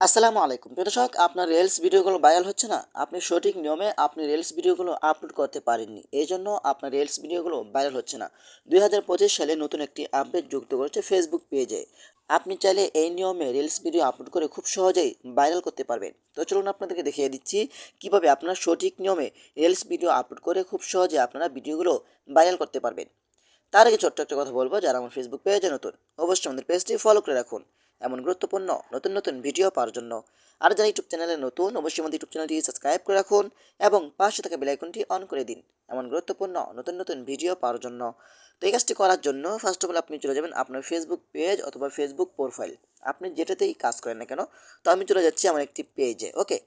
আসসালামু আলাইকুম। প্রিয় দর্শক, আপনার রিলস ভিডিওগুলো ভাইরাল হচ্ছে না? আপনি সঠিক নিয়মে আপনি রিলস ভিডিওগুলো আপলোড করতে পারেননি। এই জন্য আপনার রিলস ভিডিওগুলো ভাইরাল হচ্ছে না। দুই হাজার পঁচিশ সালে নতুন একটি আপডেট যুক্ত করেছে ফেসবুক পেজে আপনি চাইলে এই নিয়মে রিলস ভিডিও আপলোড করে খুব সহজেই ভাইরাল করতে পারবেন। তো চলুন আপনাদেরকে দেখিয়ে দিচ্ছি কীভাবে আপনারা সঠিক নিয়মে রিলস ভিডিও আপলোড করে খুব সহজে আপনারা ভিডিওগুলো ভাইরাল করতে পারবেন। তার আগে ছোট্ট একটা কথা বলব, যারা আমার ফেসবুক পেজে নতুন, অবশ্যই আমাদের পেজটি ফলো করে রাখুন। এমন গুরুত্বপূর্ণ নতুন নতুন ভিডিও পাওয়ার জন্য। আর যারা ইউটিউব চ্যানেলে নতুন, অবশ্যই আমাদের ইউটিউব চ্যানেলটি সাবস্ক্রাইব করে রাখুন এবং পাশে থাকা বেলাইকনটি অন করে দিন এমন গুরুত্বপূর্ণ নতুন নতুন ভিডিও পাওয়ার জন্য। তো এই কাজটি করার জন্য ফার্স্ট অফ অল আপনি চলে যাবেন আপনার ফেসবুক পেজ অথবা ফেসবুক প্রোফাইল আপনি যেটাতেই কাজ করেন না কেন, তো আমি চলে যাচ্ছি আমার একটি পেজে ওকে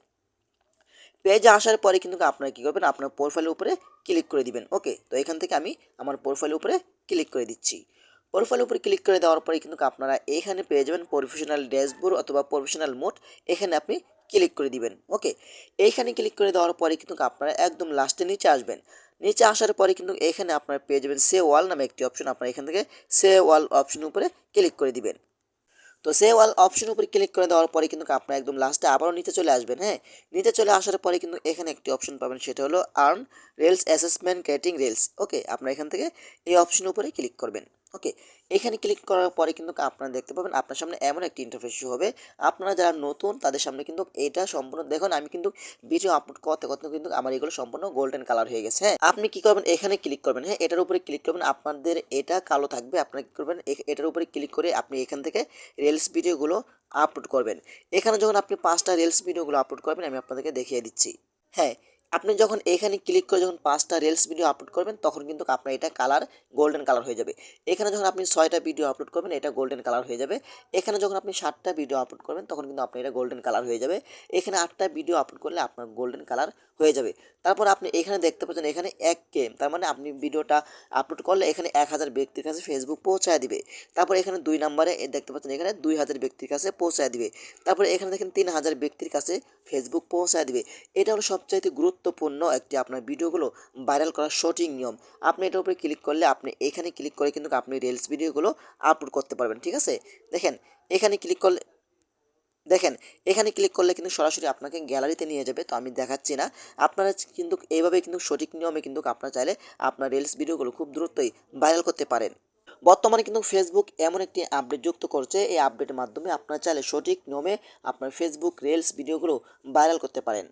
পেজে আসার পরে কিন্তু আপনারা কী করবেন, আপনার প্রোফাইলের উপরে ক্লিক করে দিবেন ওকে তো এখান থেকে আমি আমার প্রোফাইলের উপরে ক্লিক করে দিচ্ছি। প্রোফাইলের উপরে ক্লিক করে দেওয়ার পরে কিন্তু আপনারা এখানে পেয়ে যাবেন প্রফেশনাল ড্যাশবোর্ড অথবা প্রফেশনাল মোড এখানে আপনি ক্লিক করে দিবেন ওকে এইখানে ক্লিক করে দেওয়ার পরে কিন্তু আপনারা একদম লাস্টে নিচে আসবেন। নিচে আসার পরে কিন্তু এখানে আপনারা পেয়ে যাবেন সে ওয়াল নামে একটি অপশন আপনারা এখান থেকে সে ওয়াল অপশনের উপরে ক্লিক করে দিবেন। তো সে ওয়াল অপশন উপরে ক্লিক করে দেওয়ার পরে কিন্তু আপনার একদম লাস্টে আবারও নিচে চলে আসবেন হ্যাঁ? নিচে চলে আসার পরে কিন্তু এখানে একটি অপশন পাবেন, সেটা হলো earn rails assessment creating rails okay আপনারা এখান থেকে এই অপশন উপরে ক্লিক করবেন। ওকে এখানে ক্লিক করার পরে কিন্তু আপনারা দেখতে পাবেন আপনার সামনে এমন একটি ইন্টারফেস হবে। আপনারা যারা নতুন, তাদের সামনে কিন্তু এটা সম্পূর্ণ, দেখুন আমি কিন্তু ভিডিও আপলোড করতে করতে কিন্তু আমার এগুলো সম্পূর্ণ গোল্ডেন কালার হয়ে গেছে হ্যাঁ। আপনি কি করবেন? এখানে ক্লিক করবেন হ্যাঁ এটার উপরে ক্লিক করবেন, আপনাদের এটা কালো থাকবে, আপনারা কি করবেন? এটার উপরে ক্লিক করে আপনি এখান থেকে রিলস ভিডিওগুলো আপলোড করবেন। এখানে যখন আপনি পাঁচটা রিলস ভিডিওগুলো আপলোড করবেন, আমি আপনাদেরকে দেখিয়ে দিচ্ছি হ্যাঁ। আপনি যখন এখানে ক্লিক করে যখন পাঁচটা রিলস ভিডিও আপলোড করবেন, তখন কিন্তু আপনার এটা কালার গোল্ডেন কালার হয়ে যাবে। এখানে যখন আপনি ছয়টা ভিডিও আপলোড করবেন, এটা গোল্ডেন কালার হয়ে যাবে। এখানে যখন আপনি সাতটা ভিডিও আপলোড করবেন, তখন কিন্তু আপনার এটা গোল্ডেন কালার হয়ে যাবে। এখানে আটটা ভিডিও আপলোড করলে আপনার গোল্ডেন কালার হয়ে যাবে। তারপর আপনি এখানে দেখতে পাচ্ছেন এখানে এক কে, তার মানে আপনি ভিডিওটা আপলোড করলে এখানে এক হাজার ব্যক্তির কাছে ফেসবুক পৌঁছায় দিবে। তারপর এখানে দুই নম্বরে দেখতে পাচ্ছেন এখানে দুই হাজার ব্যক্তির কাছে পৌঁছায় দিবে। তারপরে এখানে দেখেন তিন হাজার ব্যক্তির কাছে ফেসবুক পৌঁছায় দিবে। এটা হলো সবচাইতে গুরুত্বপূর্ণ একটি আপনার ভিডিওগুলো ভাইরাল করার সঠিক নিয়ম। আপনি এটার উপরে ক্লিক করলে আপনি এখানে ক্লিক করে কিন্তু আপনি রিলস ভিডিওগুলো আপলোড করতে পারবেন, ঠিক আছে? দেখেন, এখানে ক্লিক করলে দেখেন, এখানে ক্লিক করলে কিন্তু সরাসরি আপনাকে গ্যালারিতে নিয়ে যাবে, তো আমি দেখাচ্ছি না। আপনারা কিন্তু এইভাবে কিন্তু সঠিক নিয়মে কিন্তু আপনারা চাইলে আপনার রিলস ভিডিওগুলো খুব দ্রুতই ভাইরাল করতে পারেন। বর্তমানে কিন্তু ফেসবুক এমন একটি আপডেট যুক্ত করছে, এই আপডেটের মাধ্যমে আপনারা চাইলে সঠিক নিয়মে আপনার ফেসবুক রিলস ভিডিওগুলো ভাইরাল করতে পারেন।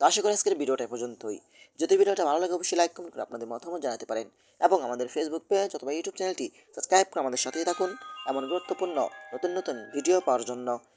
তো আশা করি আজকের ভিডিওটা পর্যন্তই। যদি ভিডিওটা ভালো লাগে, অবশ্যই লাইক কমেন্ট করে আপনাদের মতামত জানাতে পারেন এবং আমাদের ফেসবুক পেজ অথবা ইউটিউব চ্যানেলটি সাবস্ক্রাইব করে আমাদের সাথেই থাকুন। এমন গুরুত্বপূর্ণ নতুন নতুন ভিডিও পাওয়ার জন্য।